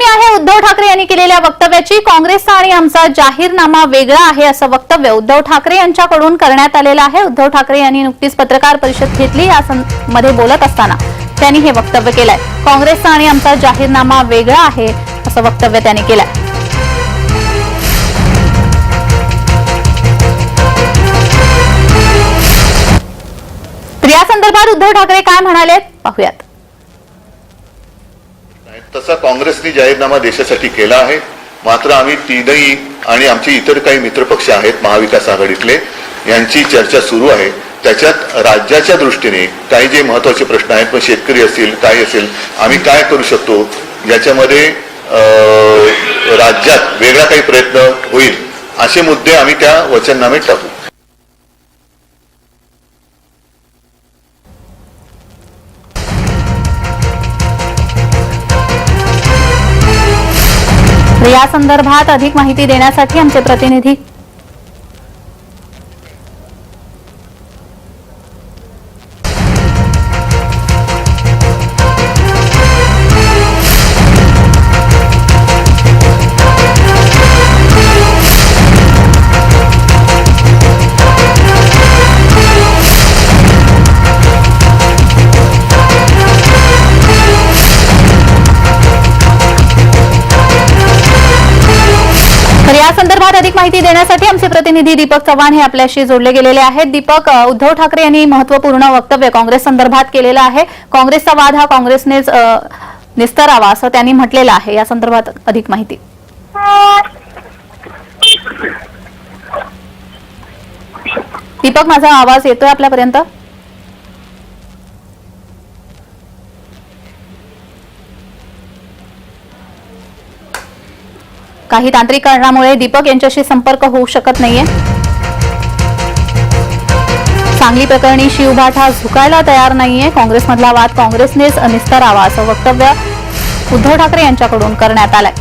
बातमी आहे उद्धव ठाकरे यांनी केलेल्या वक्तव्याची. काँग्रेसचा आणि आमचा जाहीरनामा वेगळा आहे असं वक्तव्य उद्धव ठाकरे यांच्याकडून करण्यात आलेलं आहे. उद्धव ठाकरे यांनी नुकतीच पत्रकार परिषद घेतली. यामध्ये मध्ये बोलत असताना त्यांनी हे वक्तव्य केलंय. काँग्रेसचा आणि आमचा जाहीरनामा वेगळा आहे असं वक्तव्य त्यांनी केलंय. तर या संदर्भात उद्धव ठाकरे काय म्हणाले पाहूयात. तसा काँग्रेसने जाहीरनामा देशासाठी केला आहे. मात्र आम्ही तीनही आणि आमचे इतर काही मित्रपक्ष आहेत महाविकास आघाडीतले यांची चर्चा सुरू आहे. त्याच्यात राज्याच्या दृष्टीने काही जे महत्त्वाचे प्रश्न आहेत पण शेतकरी असतील काय असेल आम्ही काय करू शकतो याच्यामध्ये राज्यात वेगळा काही प्रयत्न होईल असे मुद्दे आम्ही त्या वचननामेत टाकू. तर या संदर्भात अधिक माहिती देण्यासाठी आमचे प्रतिनिधी तर या संदर्भात अधिक माहिती देण्यासाठी आमचे प्रतिनिधी दीपक चव्हाण हे आपल्याशी जोडले गेलेले आहेत. दीपक उद्धव ठाकरे यांनी महत्त्वपूर्ण वक्तव्य काँग्रेस संदर्भात केलेलं आहे. काँग्रेसचा वाद हा काँग्रेसनेच निस्तरावा असं त्यांनी म्हटलेलं आहे. या संदर्भात अधिक माहिती. दीपक माझा आवाज येतोय आपल्यापर्यंत? काही तांत्रिक कारणामुळे दीपक यांच्याशी संपर्क होऊ शकत नाहीये. सांगली प्रकरणी शिवभाट हा झुकायला तयार नाहीये. काँग्रेसमधला वाद काँग्रेसनेच निस्तरावा असं वक्तव्य उद्धव ठाकरे यांच्याकडून करण्यात आलंय.